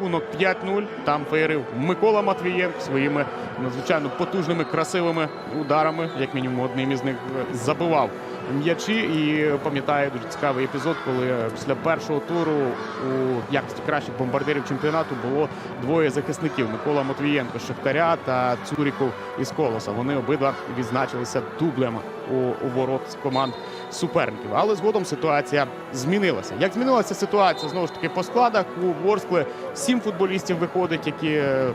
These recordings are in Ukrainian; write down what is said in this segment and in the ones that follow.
рахунок 5-0. Там феєрив Микола Матвієнко своїми надзвичайно потужними, красивими ударами. Як мінімум, одним із них е, забивав м'ячі. І пам'ятаю дуже цікавий епізод, коли після першого туру у якості кращих бомбардирів чемпіонату було двоє захисників: Микола Матвієнко з Шахтаря та Цуріков із Колоса. Вони обидва відзначилися дублем у ворот з команд суперників. Але згодом ситуація змінилася. Як змінилася ситуація знову ж таки по складах у Ворскли сім футболістів виходить, які е,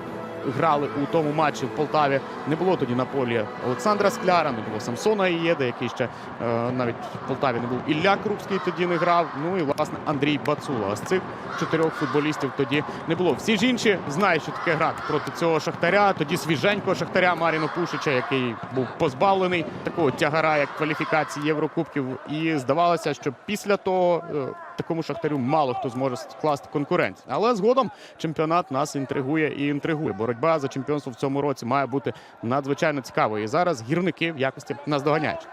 грали у тому матчі в Полтаві. Не було тоді на полі Олександра Скляра, не було Самсона Ієда, який ще е, навіть в Полтаві не був. Ілля Крупський тоді не грав. Ну і власне Андрій Бацула. А з цих чотирьох футболістів тоді не було. Всі ж інші знають, що таке грати проти цього шахтаря. Тоді свіженького шахтаря Маріно Пушича, який був позбавлений такого тягара, як кваліфікації Єврокубків. І здавалося, що після того е, такому шахтарю мало хто зможе скласти конкуренцію. Але згодом чемпіонат нас інтригує і інтригує. Боротьба за чемпіонство в цьому році має бути надзвичайно цікавою. І зараз гірники в якості наздоганяють.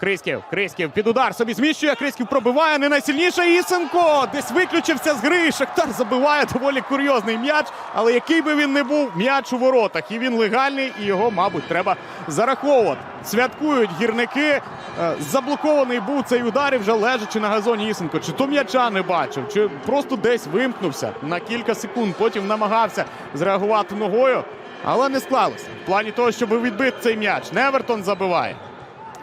Крисків, Крисків під удар собі зміщує. Крисків пробиває не найсильніше. Ісенко десь виключився з гри. Шахтар забиває доволі курйозний м'яч. Але який би він не був, м'яч у воротах. І він легальний, і його, мабуть, треба зараховувати. Святкують гірники. Е, Заблокований був цей удар і вже лежачи на газоні Ісенко. Чи то м'яча не бачив, чи просто десь вимкнувся на кілька секунд. Потім намагався зреагувати ногою, але не склалося. В плані того, щоб відбити цей м'яч. Невертон забиває.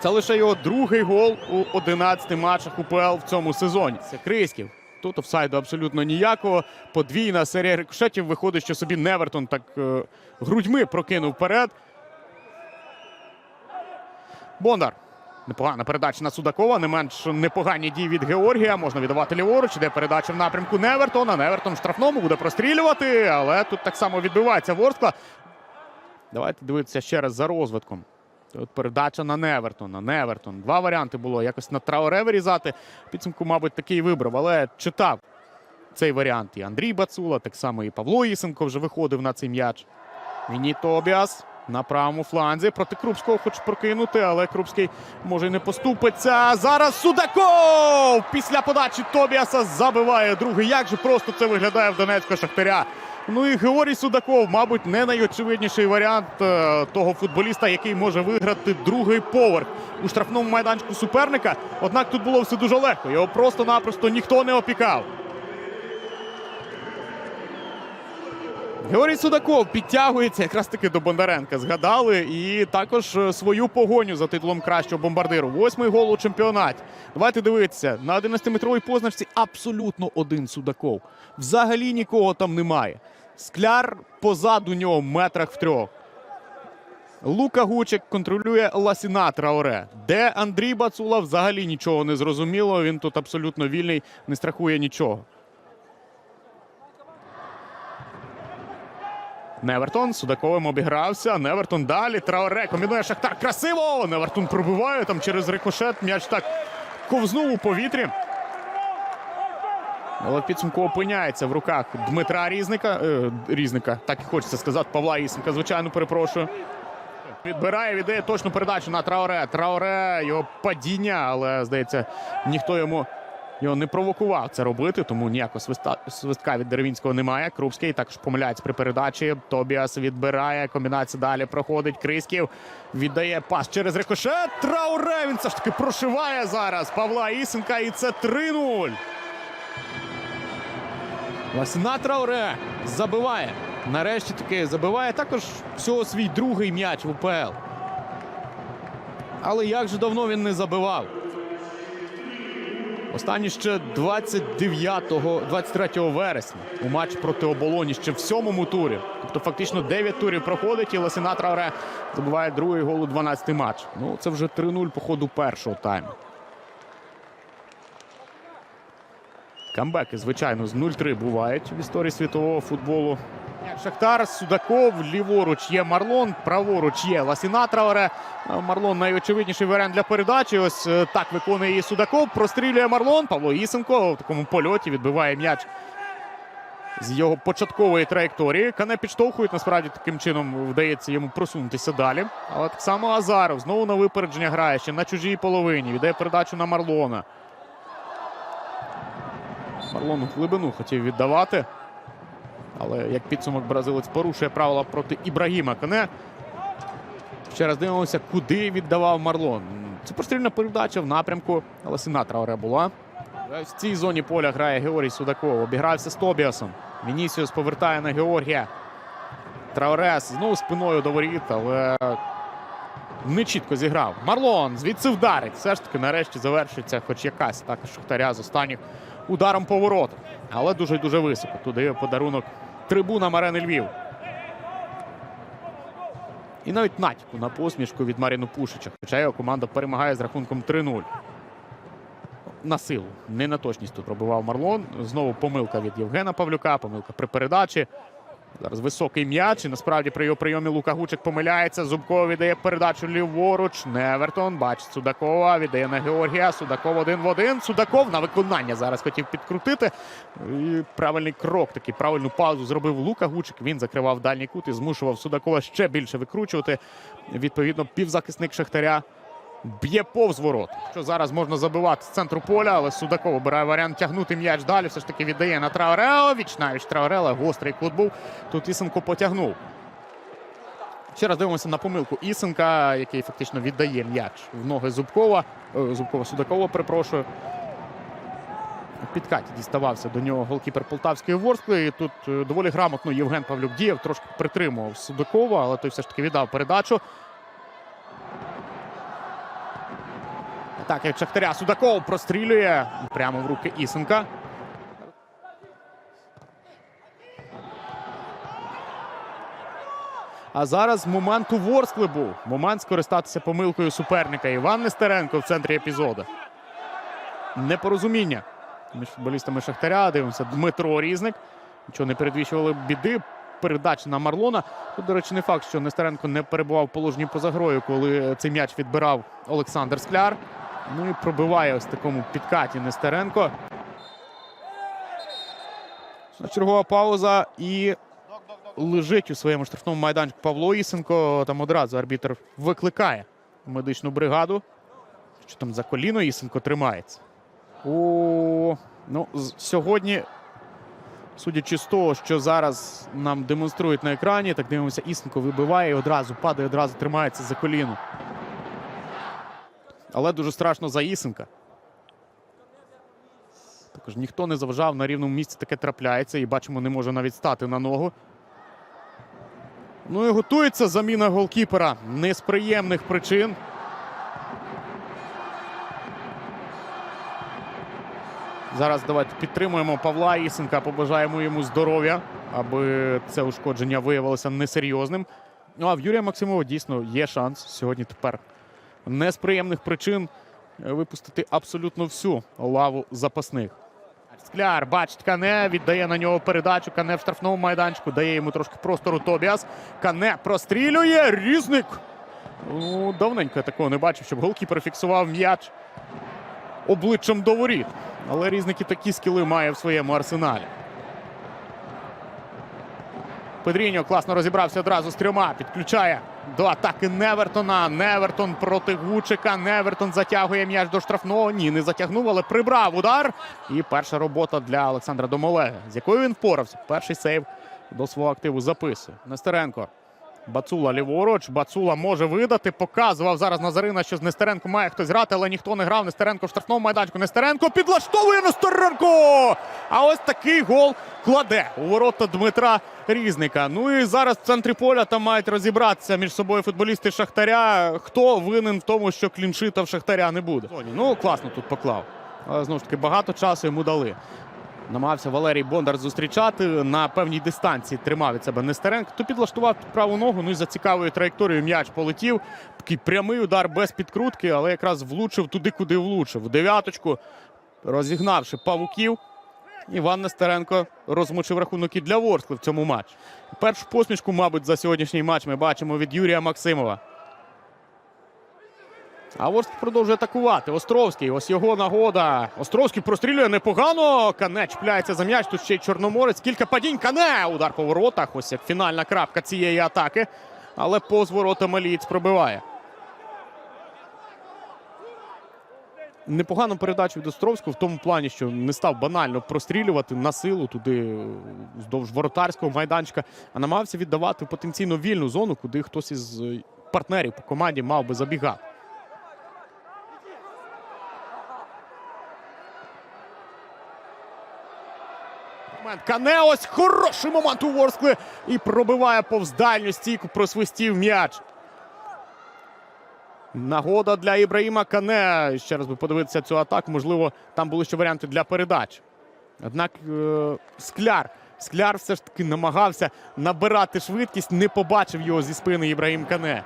Це лише його другий гол у 11 матчах УПЛ в цьому сезоні. Це Криськів. Тут офсайду абсолютно ніякого. Подвійна серія рикошетів виходить, що собі Невертон так е, грудьми прокинув вперед. Бондар. Непогана передача на Судакова. Не менш непогані дії від Георгія. Можна віддавати ліворуч. Іде передача в напрямку Невертона. Невертон в штрафному буде прострілювати, але тут так само відбивається Ворскла. Давайте дивитися ще раз за розвитком. Тут передача на Невертона. Невертон. Два варіанти було. Якось на Трауре вирізати. Підсумку, мабуть, такий вибрав, але читав цей варіант. І Андрій Бацула, так само і Павло Ісенко вже виходив на цей м'яч. Віні Тобіас на правому фланзі. Проти Крупського хоче прокинути, але Крупський може й не поступиться. Зараз Судаков! Після подачі Тобіаса забиває другий. Як же просто це виглядає в Донецького Шахтаря? Ну і Георгій Судаков, мабуть, не найочевидніший варіант е, того футболіста, який може виграти другий поверх у штрафному майданчику суперника. Однак тут було все дуже легко. Його просто-напросто ніхто не опікав. Георгій Судаков підтягується якраз таки до Бондаренка. Згадали і також е, свою погоню за титулом кращого бомбардиру. Восьмий гол у чемпіонаті. Давайте дивитися на 11-метровій позначці абсолютно один Судаков. Взагалі нікого там немає. Скляр позаду нього метрах в трьох. Лука Гучик контролює Ласіна Траоре. Де Андрій Бацула взагалі нічого не зрозуміло. Він тут абсолютно вільний, не страхує нічого. Невертон Судаковим обігрався. Невертон далі. Траоре комбінує Шахтар. Красиво! Невертон пробиває там через рикошет. М'яч так ковзнув у повітрі. Але в підсумку опиняється в руках Дмитра Різника. Е, Різника, так і хочеться сказати. Павла Ісенка, звичайно, перепрошую. Відбирає, віддає точну передачу на Траоре. Траоре, його падіння, але здається, ніхто йому його не провокував це робити, тому ніякого свистка від Деревінського немає. Крупський також помиляється при передачі. Тобіас відбирає. Комбінація далі проходить. Крисків віддає пас через рикошет. Трауре він все ж таки прошиває зараз Павла Ісенка. І це 3-0. Ласіна Трауре забиває. Нарешті таки забиває також всього свій другий м'яч в УПЛ. Але як же давно він не забивав? Останній ще 29-23 вересня у матч проти оболоні ще в сьомому турі. Тобто фактично 9 турів проходить і Ласіна Трауре забуває другий гол у 12-й матч. Ну це вже 3-0 по ходу першого тайму. Камбеки, звичайно, з 0-3 бувають в історії світового футболу. Шахтар, Судаков, ліворуч є Марлон, праворуч є Ласіна Траоре. Марлон найочевидніший варіант для передачі. Ось е, так виконує її Судаков. Прострілює Марлон. Павло Ісенко в такому польоті відбиває м'яч з його початкової траєкторії. Кане підштовхують. Насправді таким чином вдається йому просунутися далі. Але так само Азаров знову на випередження грає ще на чужій половині. Віддає передачу на Марлона. Марлон у глибину хотів віддавати. Але як підсумок бразилець порушує правила проти Ібрагіма Кане. Ще раз дивимося, куди віддавав Марлон. Це прострільна передача в напрямку, але сина Трауре була. В цій зоні поля грає Георгій Судаков. Обігрався з Тобіасом. Вінісіус повертає на Георгія. Траорес знову спиною до воріт, але не чітко зіграв. Марлон звідси вдарить. Все ж таки, нарешті завершиться хоч якась атака Шахтаря з останніх ударом по. Але дуже дуже високо. Туди подарунок трибунам арени Львів. І навіть натяку на посмішку від Маріну Пушича. Хоча його команда перемагає з рахунком 3-0. На силу. Не на точність тут пробивав Марлон. Знову помилка від Євгена Павлюка, помилка при передачі. Зараз високий м'яч. І насправді при його прийомі Лука Гучик помиляється. Зубков віддає передачу ліворуч. Невертон бачить Судакова. Віддає на Георгія. Судаков один в один. Судаков на виконання зараз хотів підкрутити. І правильний крок, такий правильну паузу зробив Лука Гучик. Він закривав дальній кут і змушував Судакова ще більше викручувати. Відповідно, півзахисник Шахтаря б'є повз ворот. Що зараз можна забивати з центру поля, але Судаков обирає варіант тягнути м'яч далі. Все ж таки віддає на Траорео. Віч навіч Траорела. Гострий кут був. Тут Ісенко потягнув. Ще раз дивимося на помилку Ісенка, який фактично віддає м'яч в ноги Зубкова. Е, Зубкова Судакова, перепрошую. Підкаті діставався до нього голкіпер Полтавської Ворскли. І тут е, доволі грамотно Євген Павлюк діяв, трошки притримував Судакова, але той все ж таки віддав передачу. Так, як Шахтаря Судаков прострілює прямо в руки Ісенка. А зараз момент у Ворскли був. Момент скористатися помилкою суперника. Іван Нестеренко в центрі епізоду. Непорозуміння між футболістами Шахтаря. Дивимося, Дмитро Різник. Нічого не передвічували біди. Передача на Марлона. Тут, до речі, не факт, що Нестеренко не перебував в положенні поза грою, коли цей м'яч відбирав Олександр Скляр. Ну і пробиває ось такому підкаті Нестеренко. Чергова пауза і лежить у своєму штрафному майданчику Павло Ісенко. Там одразу арбітр викликає медичну бригаду. Що там за коліно Ісенко тримається? О, ну, сьогодні, судячи з того, що зараз нам демонструють на екрані, так дивимося, Ісенко вибиває і одразу падає, одразу тримається за коліно. Але дуже страшно за Ісенка. Також ніхто не заважав на рівному місці таке трапляється. І бачимо, не може навіть стати на ногу. Ну і готується заміна голкіпера. Не з приємних причин. Зараз давайте підтримуємо Павла Ісенка, побажаємо йому здоров'я, аби це ушкодження виявилося несерйозним. Ну а в Юрія Максимова дійсно є шанс сьогодні тепер не з приємних причин е, випустити абсолютно всю лаву запасних. Скляр бачить Кане, віддає на нього передачу. Кане в штрафному майданчику, дає йому трошки простору Тобіас. Кане прострілює. Різник. Ну, давненько я такого не бачив, щоб голкіпер фіксував м'яч обличчям до воріт. Але різник і такі скіли має в своєму арсеналі. Педріньо класно розібрався одразу з трьома. Підключає до атаки Невертона. Невертон проти Гучика. Невертон затягує м'яч до штрафного. Ні, не затягнув, але прибрав удар. І перша робота для Олександра Домолеги, з якою він впорався. Перший сейв до свого активу записує. Нестеренко. Бацула ліворуч. Бацула може видати. Показував зараз Назарина, що з Нестеренко має хтось грати, але ніхто не грав. Нестеренко в штрафному майданчику. Нестеренко підлаштовує Нестеренко! А ось такий гол кладе у ворота Дмитра Різника. Ну і зараз в центрі поля там мають розібратися між собою футболісти Шахтаря. Хто винен в тому, що кліншита в Шахтаря не буде? Ну класно тут поклав. Але знову ж таки багато часу йому дали. Намагався Валерій Бондар зустрічати на певній дистанції. Тримав від себе Нестеренко. То підлаштував під праву ногу. Ну і за цікавою траєкторією м'яч полетів. Такий прямий удар без підкрутки, але якраз влучив туди, куди влучив. В дев'яточку, розігнавши павуків. Іван Нестеренко розмочив рахунок і для Ворскли в цьому матчі. Першу посмішку, мабуть, за сьогоднішній матч ми бачимо від Юрія Максимова. А Ворскла продовжує атакувати. Островський. Ось його нагода. Островський прострілює непогано. Кане чіпляється за м'яч. Тут ще й Чорноморець. Кілька падінь. Кане. Удар по воротах. Ось як фінальна крапка цієї атаки. Але повз ворота Малієць пробиває. Непогану передачу від Островського в тому плані, що не став банально прострілювати на силу туди вздовж воротарського майданчика, а намагався віддавати потенційно вільну зону, куди хтось із партнерів по команді мав би забігати. Кане, ось хороший момент у Ворскли і пробиває повз дальню стійку, просвистів м'яч. Нагода для Ібраїма Кане. Ще раз би подивитися цю атаку. Можливо, там були ще варіанти для передач. Однак е, скляр. Скляр все ж таки намагався набирати швидкість, не побачив його зі спини Ібраїм Кане.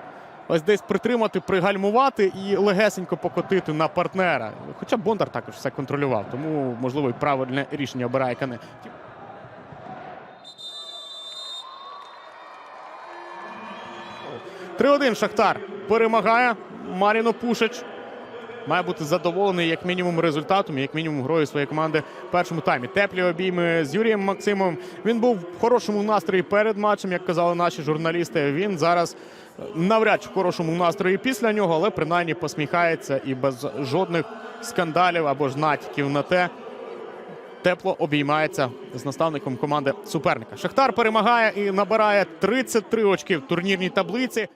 Ось десь притримати, пригальмувати і легесенько покотити на партнера. Хоча Бондар також все контролював, тому, можливо, і правильне рішення обирає Кане. 3-1 Шахтар перемагає. Маріно Пушич має бути задоволений як мінімум результатом, як мінімум грою своєї команди в першому таймі. Теплі обійми з Юрієм Максимовим. Він був в хорошому настрої перед матчем, як казали наші журналісти. Він зараз е, навряд чи в хорошому настрої після нього, але принаймні посміхається і без жодних скандалів або ж натяків на те. Тепло обіймається з наставником команди суперника. Шахтар перемагає і набирає 33 очки в турнірній таблиці.